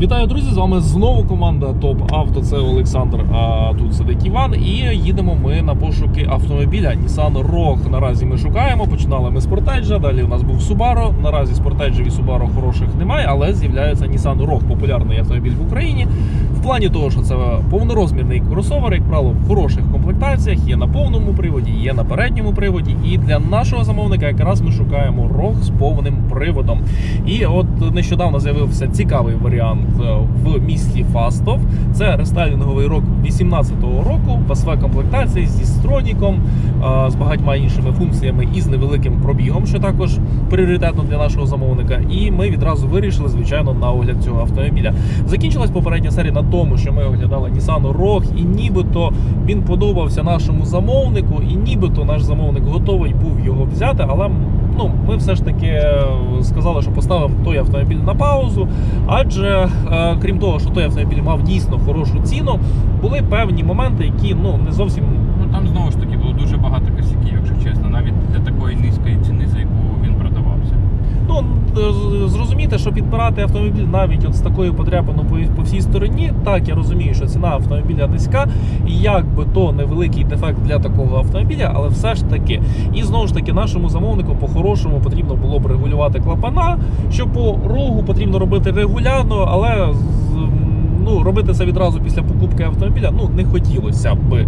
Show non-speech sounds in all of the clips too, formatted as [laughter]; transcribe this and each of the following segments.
Вітаю, друзі! З вами знову команда Топ Авто. Це Олександр. А тут сидить Іван. І їдемо ми на пошуки автомобіля Nissan Rogue. Наразі ми шукаємо. Починали ми з Sportage, Далі у нас був Subaru. Наразі Sportage і Subaru хороших немає, але з'являється Nissan Rogue, популярний автомобіль в Україні. Плані того, що це повнорозмірний кросовер, як правило, в хороших комплектаціях. Є на повному приводі, є на передньому приводі. І для нашого замовника якраз ми шукаємо Rogue з повним приводом. І от нещодавно з'явився цікавий варіант е, в місті Фастов. Це рестайлінговий рок 18-го року в комплектації зі строніком, е, з багатьма іншими функціями і з невеликим пробігом, що також пріоритетно для нашого замовника. І ми відразу вирішили, звичайно, на огляд цього автомобіля. Закінчилась попередня серія на тому, що ми оглядали Nissan Rogue, і нібито він подобався нашому замовнику, і нібито наш замовник готовий був його взяти, але ну, ми все ж таки е, сказали, що поставимо той автомобіль на паузу. Адже е, крім того, що той автомобіль мав дійсно хорошу ціну, були певні моменти, які ну не зовсім Ну там знову ж таки було дуже багато косяків, якщо чесно, навіть для такої низької ціни, за яку. Ну, зрозуміти, що підбирати автомобіль навіть от з такою подряпаною по, по всій стороні, так я розумію, що ціна автомобіля низька, і як би то невеликий дефект для такого автомобіля, але все ж таки. І знову ж таки, нашому замовнику по-хорошому потрібно було б регулювати клапана, що по рогу потрібно робити регулярно, але ну, робити це відразу після покупки автомобіля ну не хотілося б.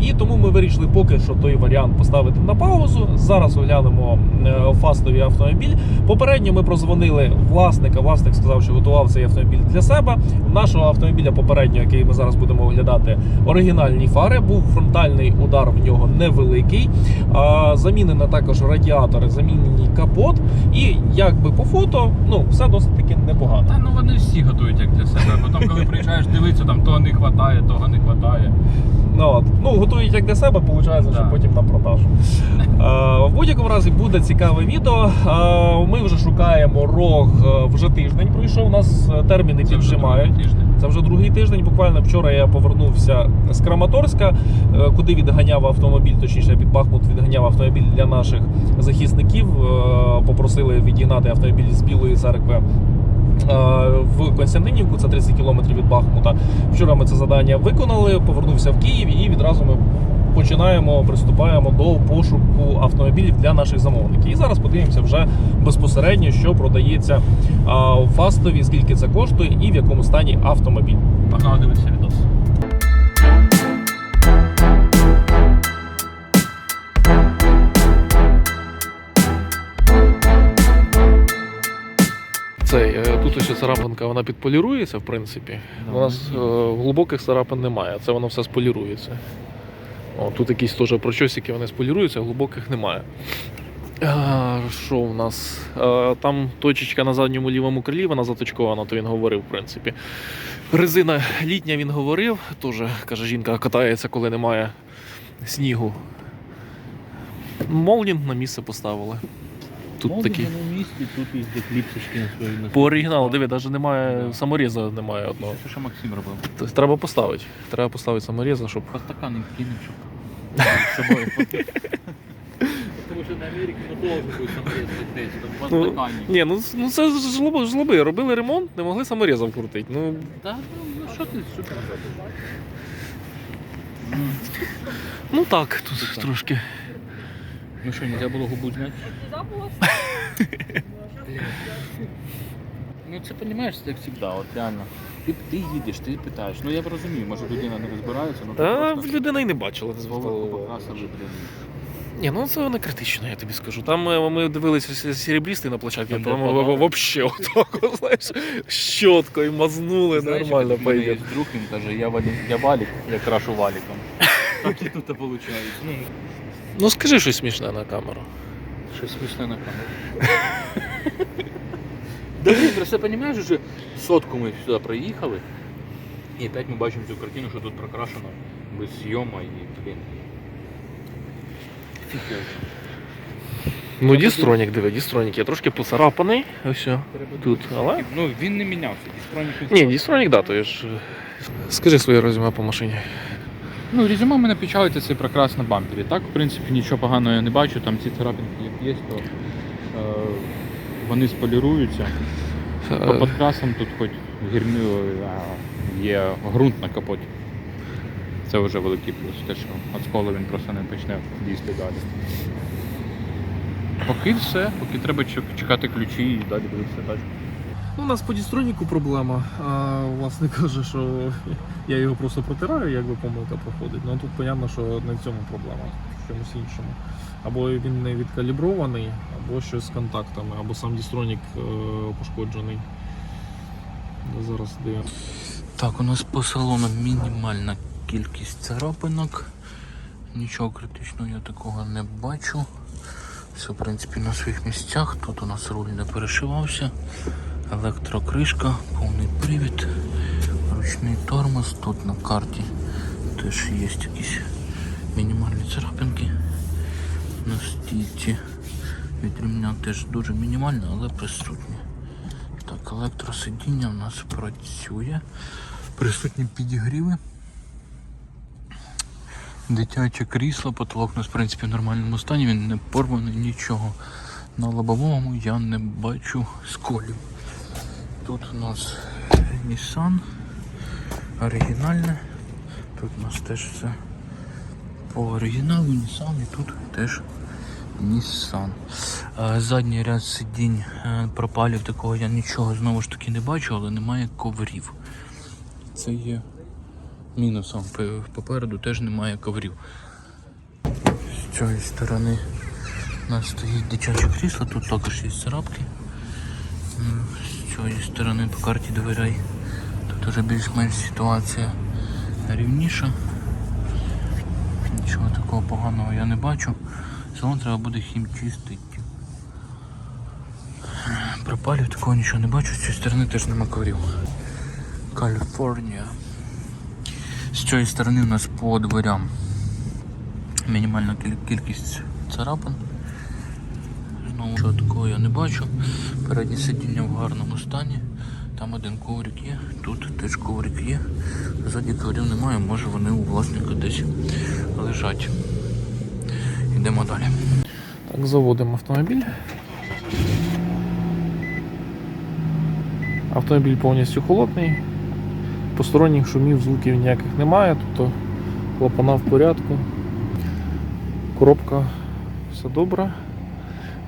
І тому ми вирішили поки що той варіант поставити на паузу. Зараз оглянемо е, фастовий автомобіль. Попередньо ми прозвонили власника. Власник сказав, що готував цей автомобіль для себе. У нашого автомобіля попереднього, який ми зараз будемо оглядати, оригінальні фари. Був фронтальний удар в нього невеликий. Замінено також радіатори, замінений капот. І якби по фото, ну все досить таки непогано. Та ну вони всі готують як для себе. Потім, коли [laughs] приїжджаєш, дивитися, там того не вистачає, того не вистачає. Ну, от. ну готують як для себе, виходить, що потім на продажу. [laughs] Е, в будь-якому разі буде цікаве відео. Е, ми вже шукаємо рог е, вже тиждень. Пройшов. У нас терміни Це піджимають. Це вже другий тиждень. Буквально вчора я повернувся з Краматорська, куди відганяв автомобіль, точніше під Бахмут відганяв автомобіль для наших захисників. Попросили відігнати автомобіль з Білої церкви. Е, В Константинівку, це 30 кілометрів від Бахмута. Вчора ми це завдання виконали, повернувся в Київ і відразу ми починаємо приступаємо до пошуку автомобілів для наших замовників. І зараз подивимося вже безпосередньо, що продається у Фастові, скільки це коштує і в якому стані автомобіль. Погнали дивитися відос. Е, тут царапинка, вона підполірується, в принципі. У нас е, глибоких царапин немає, це воно все сполірується. О, тут якісь теж прочосики, вони споліруються, глибоких немає. А, Що у нас? Е, Там точечка на задньому лівому крилі, вона заточкована, то він говорив, в принципі. Резина літня він говорив, теж каже, жінка катається, коли немає снігу. Молдінг на місце поставили. Тут такі. на місці, тут їздять кліпсочки на свої на По оригіналу, диви, навіть немає саморіза немає одного. Це що Максим робив. Треба поставити. Треба поставити саморіза, щоб. По стакану кинув, щоб [laughs] з собою. Тому що на Америці не должен бути саморез десь, там по Ну. Ні, ну, ну це ж жлоби, жлоби. Робили ремонт, не могли саморізом крутити. Ну, Та ну ну, що ти супер. ну так, тут трошки. Ну що, нельзя було губу зняти? Ну це розумієш, це як завжди, от реально. Ти, ти їдеш, ти питаєш. Ну я б розумію, може людина не розбирається, ну Та просто людина і не бачила. не голову покрасили, блін. Ні, ну це не критично, я тобі скажу. Там е, ми дивилися серебрісти на площадці, Там, де там взагалі отак, знаєш, щоткою мазнули, Знаєш, нормально як в мене є друг, він каже, я, валі, я валік, я крашу валіком. [laughs] Так і тут виходить. Ну, Ну скажи щось смішне на камеру. Щось смішне на камеру. Да блін, просто розумієш, вже сотку ми сюди проїхали, і опять ми бачимо цю картину, що тут прокрашено без зйома і, блін. Фіг. Ну, дістронік, диви, дістронік. Я трошки поцарапаний. Ось. о, Тут, але. Ну, він не мінявся, дістронік Ні, дістронік, да, то я ж. Скажи своє резюме по машині. Ну, резюме мене печалиться це прекрасно бампері. Так, в принципі, нічого поганого я не бачу, там ці царапинки як є, то е, вони споліруються. По Е, подкрасам тут хоч гірню є ґрунт на капоті. Це вже великий плюс, те, що от сколу він просто не почне лізти далі. Поки все, поки треба чекати ключі і далі дивитися тачку. Ну, у нас по дістроніку проблема. А, власне [laughs] каже, що я його просто протираю, якби помилка проходить. Ну тут понятно, що не в цьому проблема, в чомусь іншому. Або він не відкалібрований, або щось з контактами, або сам дістронік е, пошкоджений. Ну, Зараз дивимося. Так, у нас по салону мінімальна кількість царапинок. Нічого критичного я такого не бачу. Все, в принципі, на своїх місцях. Тут у нас руль не перешивався. Електрокришка, повний привід, ручний тормоз. Тут на карті теж є якісь мінімальні царапинки. На стійці від ремня теж дуже мінімальна, але присутні. Так, електросидіння у нас працює. Присутні підігріви. Дитяче крісло, потолок у нас в принципі в нормальному стані, він не порваний, нічого. На лобовому я не бачу сколів. Тут у нас Nissan оригінальне. Тут у нас теж все по оригіналу Nissan і тут теж Nissan. Е, Задній ряд сидінь е, пропалів такого я нічого знову ж таки не бачу, але немає коврів. Це є мінусом. Попереду теж немає коврів. З цієї сторони у нас стоїть дитяче крісло, тут також є царапки. Цієї сторони по карті дверей. Тут вже більш-менш ситуація рівніша. Нічого такого поганого я не бачу. Салон треба буде хім чистити. Пропалів такого нічого не бачу, з цієї сторони теж нема коврів. Каліфорнія. З цієї сторони у нас по дверям мінімальна кількість царапин. Знову нічого такого я не бачу. Переднє сидіння в гарному стані. Там один коврик є, тут теж коврик є. Ззаді коврів немає, може вони у власника десь лежать. Йдемо далі. Так, заводимо автомобіль. Автомобіль повністю холодний. Посторонніх шумів, звуків ніяких немає, тобто клапана в порядку. Коробка все добре.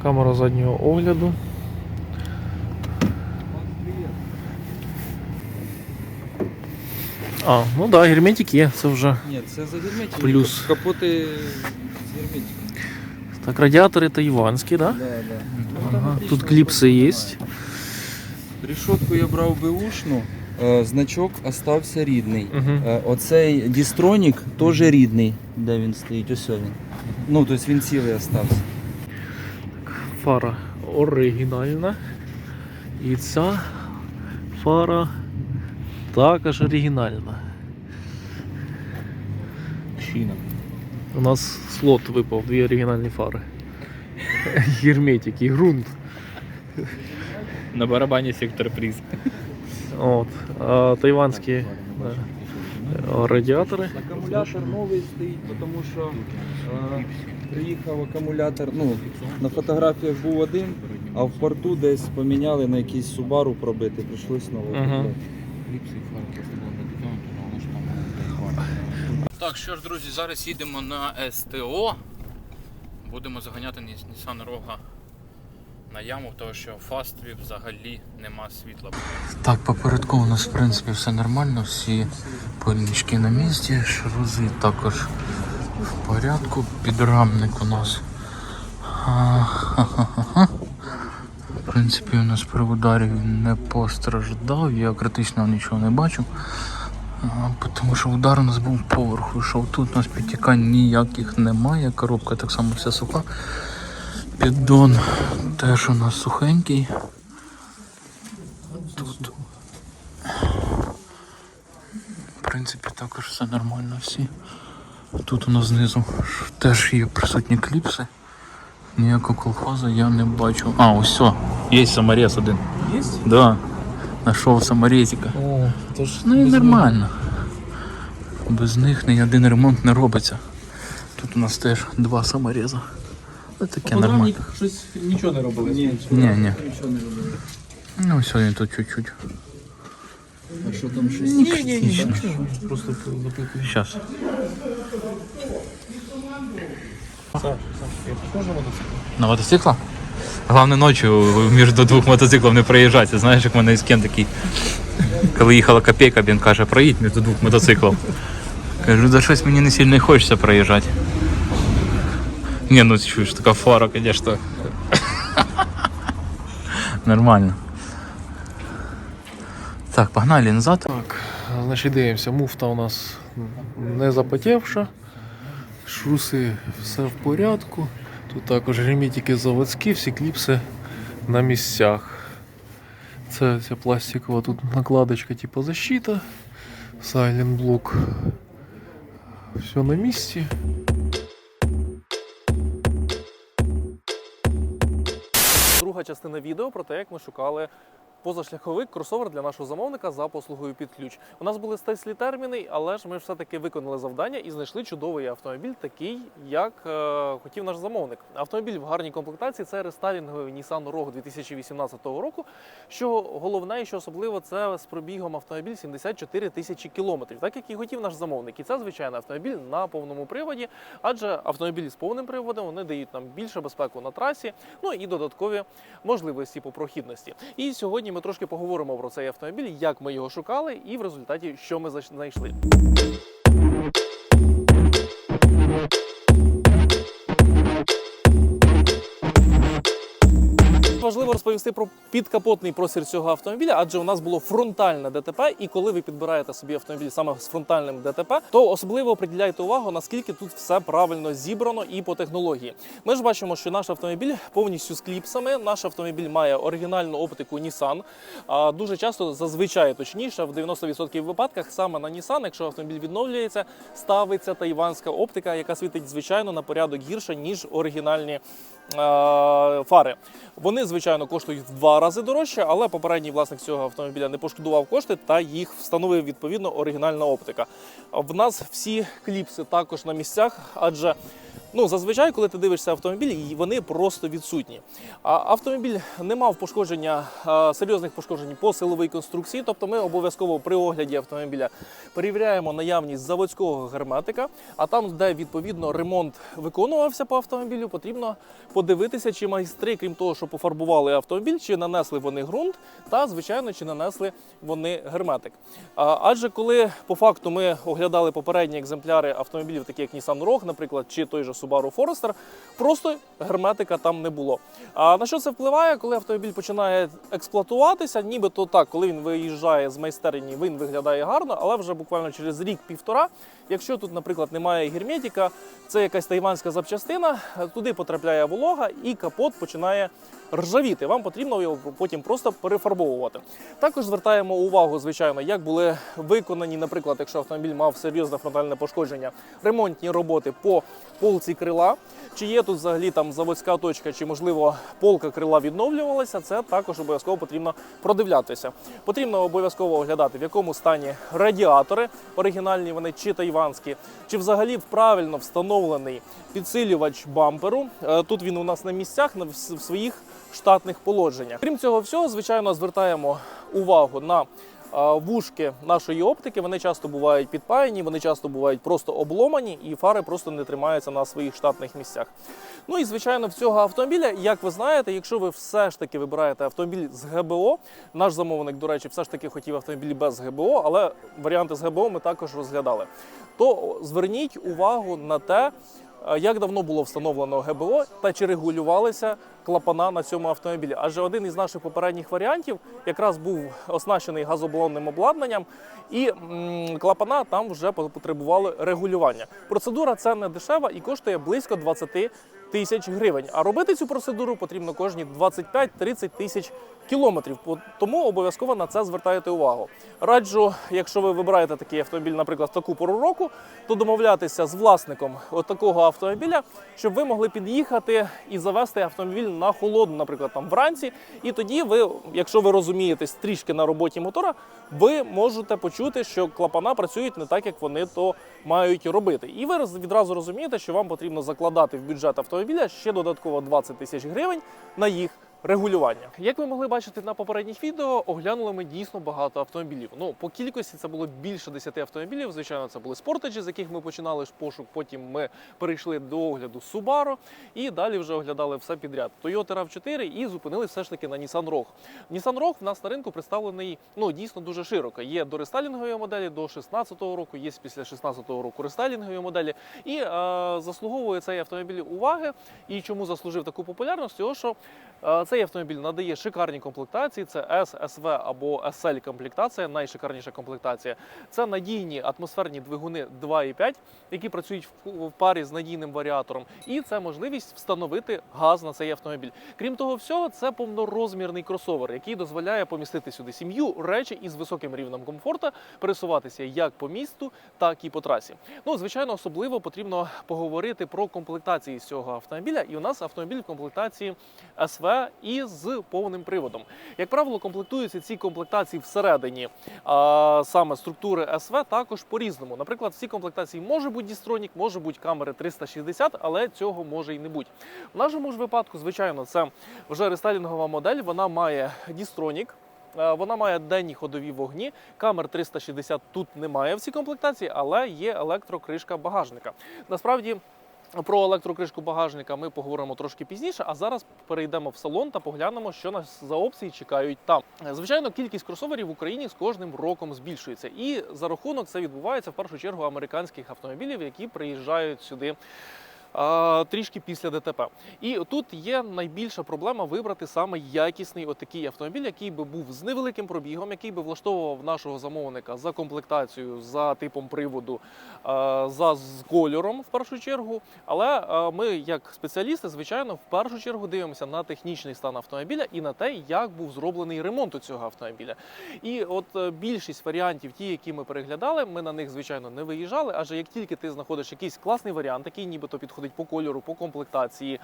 Камера заднього огляду. А, ну так, да, герметик є, це вже. Ні, це за герметик. Плюс. Капоти з герметиком. Так, радіатори тайванські, так? Да? Да, да. Ага. Тут кліпси є. Решетку я брав беушну, е, значок остався рідний. Угу. Е, Оцей дістронік теж рідний, де він стоїть, ось він. Ну, тобто він цілий остався. Фара оригінальна. І ця фара також оригінальна. Шіна. У нас слот випав, дві оригінальні фари. Герметик і ґрунт. На барабані сектор приз. От. А тайванські да, радіатори. Акумулятор новий стоїть, тому що е, приїхав акумулятор. Ну, на фотографіях був один, а в порту десь поміняли на якийсь Subaru пробити, прийшлось новий Ага. Купити. Так, що ж, друзі, зараз їдемо на СТО. Будемо заганяти Nissan Rogue на яму, тому що в фастві взагалі нема світла. Так, попередку у нас в принципі все нормально, всі пильнички на місці, шрузи також в порядку, підрамник у нас. А, ха-ха-ха-ха. В принципі, у нас при ударі він не постраждав, я критичного нічого не бачу. Тому що удар у нас був поверху йшов. Тут у нас підтікань ніяких немає. Коробка так само вся суха. Піддон теж у нас сухенький. Тут. В принципі, також все нормально всі. Тут у нас знизу теж є присутні кліпси. Ніякого колхозу я не бачу. А, ось все. Є саморез один. Є? Да. Нашов саморезика. О, тож Ну і нормально. Без них ні один ремонт не робиться. Тут у нас теж два самореза. Ну таке нормально. щось нічого не робили. Ні, Ні, ні. нічого не робили. Ну сьогодні тут чуть-чуть. А що там щось? Ні, ні, ні, просто запитую. Щас. Саш, Саш, похожа мотоцикл? На мотоцикла? Головне ночі між двох мотоциклів не проїжджати. Знаєш, як в мене із кен такий. Коли їхала копійка, він каже, проїдь між двох мотоциклів. Кажу, да щось мені не сильно хочеться проїжджати. Ні, ну чуєш, така фара, звісно. Нормально. Так, погнали назад. Так, значить дивимося, муфта у нас не запотівша. Шруси все в порядку. Тут також герметики заводські, всі кліпси на місцях. Це ця пластикова тут накладочка, типу защита. Silent блок. Все на місці. Друга частина відео про те, як ми шукали позашляховик кросовер для нашого замовника за послугою під ключ. У нас були стислі терміни, але ж ми все-таки виконали завдання і знайшли чудовий автомобіль, такий, як е, хотів наш замовник. Автомобіль в гарній комплектації це рестайлінговий Nissan Rogue 2018 року. Що головне і що особливо, це з пробігом автомобіль 74 тисячі кілометрів, так як і хотів наш замовник. І це звичайно автомобіль на повному приводі, адже автомобілі з повним приводом вони дають нам більше безпеку на трасі, ну і додаткові можливості по прохідності. І сьогодні ми трошки поговоримо про цей автомобіль, як ми його шукали, і в результаті що ми знайшли. Важливо розповісти про підкапотний простір цього автомобіля, адже у нас було фронтальне ДТП. І коли ви підбираєте собі автомобіль саме з фронтальним ДТП, то особливо приділяйте увагу, наскільки тут все правильно зібрано і по технології. Ми ж бачимо, що наш автомобіль повністю з кліпсами. Наш автомобіль має оригінальну оптику Nissan. А дуже часто, зазвичай точніше, в 90% випадках саме на Nissan, якщо автомобіль відновлюється, ставиться тайванська оптика, яка світить звичайно на порядок гірше ніж оригінальні фари. Вони, звичайно, коштують в два рази дорожче, але попередній власник цього автомобіля не пошкодував кошти та їх встановив відповідно оригінальна оптика. В нас всі кліпси також на місцях, адже ну зазвичай, коли ти дивишся автомобіль, вони просто відсутні. Автомобіль не мав пошкодження серйозних пошкоджень по силовій конструкції, тобто ми обов'язково при огляді автомобіля перевіряємо наявність заводського герметика. А там, де відповідно ремонт виконувався по автомобілю, потрібно подивитися, чи майстри, крім того, що пофарбували автомобіль, чи нанесли вони ґрунт, та звичайно, чи нанесли вони герметик. Адже коли по факту ми оглядали попередні екземпляри автомобілів, такі як Nissan Rogue, наприклад, чи той же Subaru Forester, просто герметика там не було. А на що це впливає, коли автомобіль починає експлуатуватися? Нібито так, коли він виїжджає з майстерні, він виглядає гарно, але вже буквально через рік-півтора, якщо тут, наприклад, немає герметика, це якась тайванська запчастина, туди потрапляє волога і капот починає ржавіти. Вам потрібно його потім просто перефарбовувати. Також звертаємо увагу, звичайно, як були виконані, наприклад, якщо автомобіль мав серйозне фронтальне пошкодження, ремонтні роботи по полці крила. Чи є тут взагалі там заводська точка, чи можливо полка крила відновлювалася, це також обов'язково потрібно продивлятися. Потрібно обов'язково оглядати, в якому стані радіатори, оригінальні вони чи тайванські, чи взагалі правильно встановлений підсилювач бамперу. Е, Тут він у нас на місцях на в своїх штатних положеннях. Крім цього всього, звичайно, звертаємо увагу на вушки нашої оптики. Вони часто бувають підпаяні, вони часто бувають просто обломані, і фари просто не тримаються на своїх штатних місцях. Ну і звичайно, в цього автомобіля, як ви знаєте, якщо ви все ж таки вибираєте автомобіль з ГБО, наш замовник, до речі, все ж таки хотів автомобіль без ГБО, але варіанти з ГБО ми також розглядали. То зверніть увагу на те, е, як давно було встановлено ГБО та чи регулювалися клапана на цьому автомобілі. Адже один із наших попередніх варіантів якраз був оснащений газоблонним обладнанням, і клапана там вже потребували регулювання. Процедура це не дешева і коштує близько 20 тисяч гривень. А робити цю процедуру потрібно кожні 25-30 тисяч кілометрів. Тому обов'язково на це звертаєте увагу. Раджу, якщо ви вибираєте такий автомобіль, наприклад, в таку пору року, то домовлятися з власником такого автомобіля, щоб ви могли під'їхати і завести автомобіль на холодну, наприклад, там вранці. І тоді ви, якщо ви розумієтесь трішки на роботі мотора, ви можете почути, що клапана працюють не так, як вони то мають робити. І ви відразу розумієте, що вам потрібно закладати в бюджет автомобіля ще додатково 20 тисяч гривень на їх регулювання. Як ви могли бачити на попередніх відео, оглянули ми дійсно багато автомобілів. Ну, по кількості це було більше 10 автомобілів. Звичайно, це були спортеджі, з яких ми починали пошук. Потім ми перейшли до огляду Subaru і далі вже оглядали все підряд. Toyota RAV4 і зупинили все ж таки на Nissan Rogue. Nissan Rogue в нас на ринку представлений ну дійсно дуже широко. Є до рестайлінгової моделі до 16-го року, є після 16-го року рестайлінгові моделі. І е, заслуговує цей автомобіль уваги. І чому заслужив таку популярність? Того, що е, цей автомобіль надає шикарні комплектації. Це S, SV або SL комплектація, найшикарніша комплектація. Це надійні атмосферні двигуни 2,5, які працюють в- парі з надійним варіатором. І це можливість встановити газ на цей автомобіль. Крім того всього, це повнорозмірний кросовер, який дозволяє помістити сюди сім'ю, речі із високим рівнем комфорту, пересуватися як по місту, так і по трасі. Ну, звичайно, особливо потрібно поговорити про комплектації з цього автомобіля. І у нас автомобіль в комплектації СВ і з повним приводом. Як правило, комплектуються ці комплектації всередині а, саме структури СВ також по-різному. Наприклад, в цій комплектації може бути дістронік, може бути камери 360, але цього може і не бути. В нашому ж випадку, звичайно, це вже рестайлінгова модель. Вона має дістронік. Вона має денні ходові вогні. Камер 360 тут немає в цій комплектації, але є електрокришка багажника. Насправді. Про електрокришку багажника ми поговоримо трошки пізніше, а зараз перейдемо в салон та поглянемо, що нас за опції чекають там. Звичайно, кількість кросоверів в Україні з кожним роком збільшується, і за рахунок це відбувається в першу чергу американських автомобілів, які приїжджають сюди. Трішки після ДТП. І тут є найбільша проблема вибрати саме якісний отакий автомобіль, який би був з невеликим пробігом, який би влаштовував нашого замовника за комплектацією, за типом приводу, за з кольором в першу чергу. Але ми, як спеціалісти, звичайно, в першу чергу дивимося на технічний стан автомобіля і на те, як був зроблений ремонт у цього автомобіля. І от е, більшість варіантів, ті, які ми переглядали, ми на них звичайно не виїжджали. Адже як тільки ти знаходиш якийсь класний варіант, який нібито підходить по кольору, по комплектації,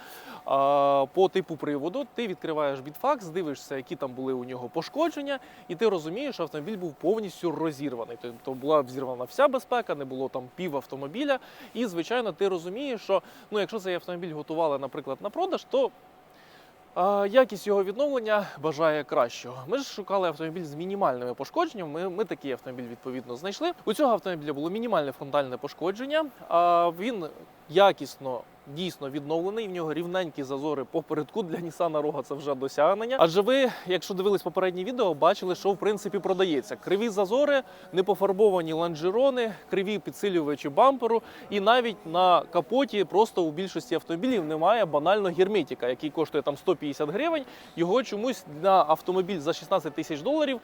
по типу приводу, ти відкриваєш бітфакс, дивишся, які там були у нього пошкодження, і ти розумієш, що автомобіль був повністю розірваний. Тобто була взірвана вся безпека, не було там пів автомобіля. І звичайно, ти розумієш, що ну, якщо цей автомобіль готували, наприклад, на продаж, то Якість його відновлення бажає кращого. Ми ж шукали автомобіль з мінімальними пошкодженнями. Ми, ми такий автомобіль відповідно знайшли. У цього автомобіля було мінімальне фронтальне пошкодження. А він якісно. Дійсно відновлений, в нього рівненькі зазори по передку для Nissan Rogue це вже досягнення. Адже ви, якщо дивились попереднє відео, бачили, що в принципі продається криві зазори, непофарбовані лонжерони, криві підсилювачі бамперу, і навіть на капоті просто у більшості автомобілів немає банально герметика, який коштує там 150 гривень. Його чомусь на автомобіль за 16 тисяч доларів е,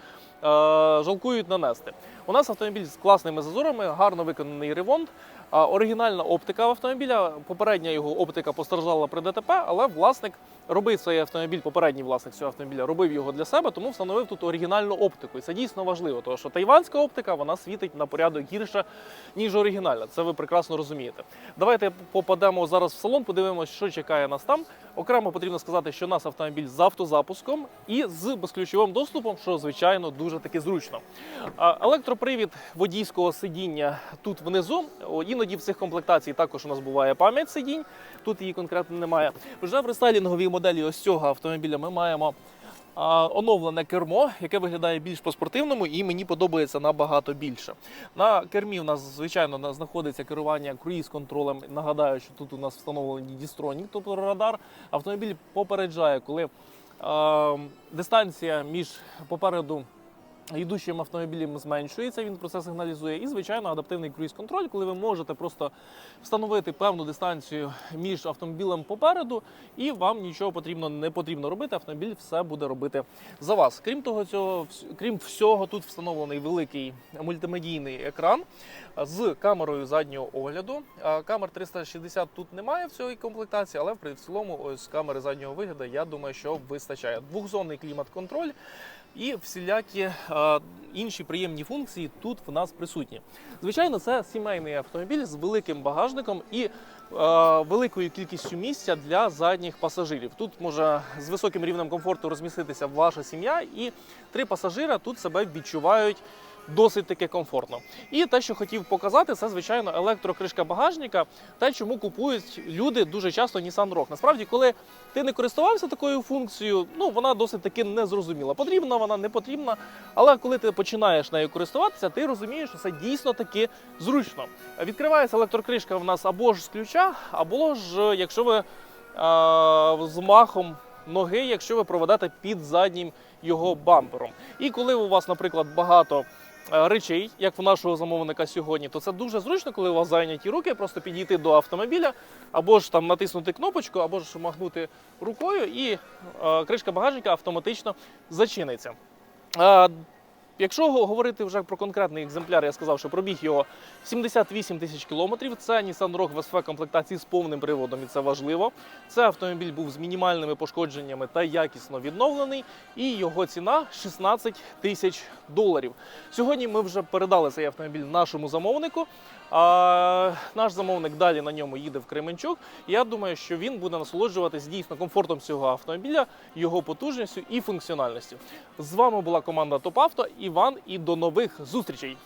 жалкують нанести. У нас автомобіль з класними зазорами, гарно виконаний ремонт. Оригінальна оптика в автомобіля. Попередня його оптика постраждала при ДТП, але власник робив цей автомобіль, попередній власник цього автомобіля робив його для себе, тому встановив тут оригінальну оптику. І це дійсно важливо, тому що тайванська оптика вона світить на порядок гірше, ніж оригінальна. Це ви прекрасно розумієте. Давайте попадемо зараз в салон, подивимося, що чекає нас там. Окремо потрібно сказати, що у нас автомобіль з автозапуском і з безключовим доступом, що звичайно дуже таки зручно. Електропривід водійського сидіння тут внизу. Іноді в цих комплектацій також у нас буває пам'ять сидінь. Тут її конкретно немає. Вже в рестайлінговій моделі ось цього автомобіля ми маємо. а, Оновлене кермо, яке виглядає більш по-спортивному, і мені подобається набагато більше. На кермі у нас, звичайно, знаходиться керування круїз-контролем. Нагадаю, що тут у нас встановлений дістронік, тобто радар. Автомобіль попереджає, коли е, дистанція між попереду йдущим автомобілем зменшується, він про це сигналізує. І, звичайно, адаптивний круїз-контроль, коли ви можете просто встановити певну дистанцію між автомобілем попереду, і вам нічого потрібно не потрібно робити. Автомобіль все буде робити за вас. Крім того, цього, крім всього, тут встановлений великий мультимедійний екран з камерою заднього огляду. Камер 360 тут немає в цій комплектації, але в цілому ось камери заднього вигляду, я думаю, що вистачає. Двохзонний клімат-контроль і всілякі е, інші приємні функції тут в нас присутні. Звичайно, це сімейний автомобіль з великим багажником і е, великою кількістю місця для задніх пасажирів. Тут може з високим рівнем комфорту розміститися ваша сім'я, і три пасажира тут себе відчувають досить таки комфортно. І те, що хотів показати, це звичайно електрокришка багажника. Те, чому купують люди дуже часто Nissan Rogue. Насправді, коли ти не користувався такою функцією, ну вона досить таки незрозуміла. Потрібна вона, не потрібна. Але коли ти починаєш нею користуватися, ти розумієш, що це дійсно таки зручно. Відкривається електрокришка в нас або ж з ключа, або ж якщо ви а, з махом ноги, якщо ви проведете під заднім його бампером. І коли у вас, наприклад, багато речей, як в нашого замовника сьогодні, то це дуже зручно, коли у вас зайняті руки, просто підійти до автомобіля, або ж там натиснути кнопочку, або ж махнути рукою, і е, кришка багажника автоматично зачиниться. Якщо говорити вже про конкретний екземпляр, я сказав, що пробіг його 78 тисяч кілометрів. Це Nissan Rogue SV комплектації з повним приводом, і це важливо. Це автомобіль був з мінімальними пошкодженнями та якісно відновлений, і його ціна 16 тисяч доларів. Сьогодні ми вже передали цей автомобіль нашому замовнику. Наш замовник далі на ньому їде в Кременчук. Я думаю, що він буде насолоджуватись дійсно комфортом цього автомобіля, його потужністю і функціональністю. З вами була команда ТОП Авто. Іван і до нових зустрічей.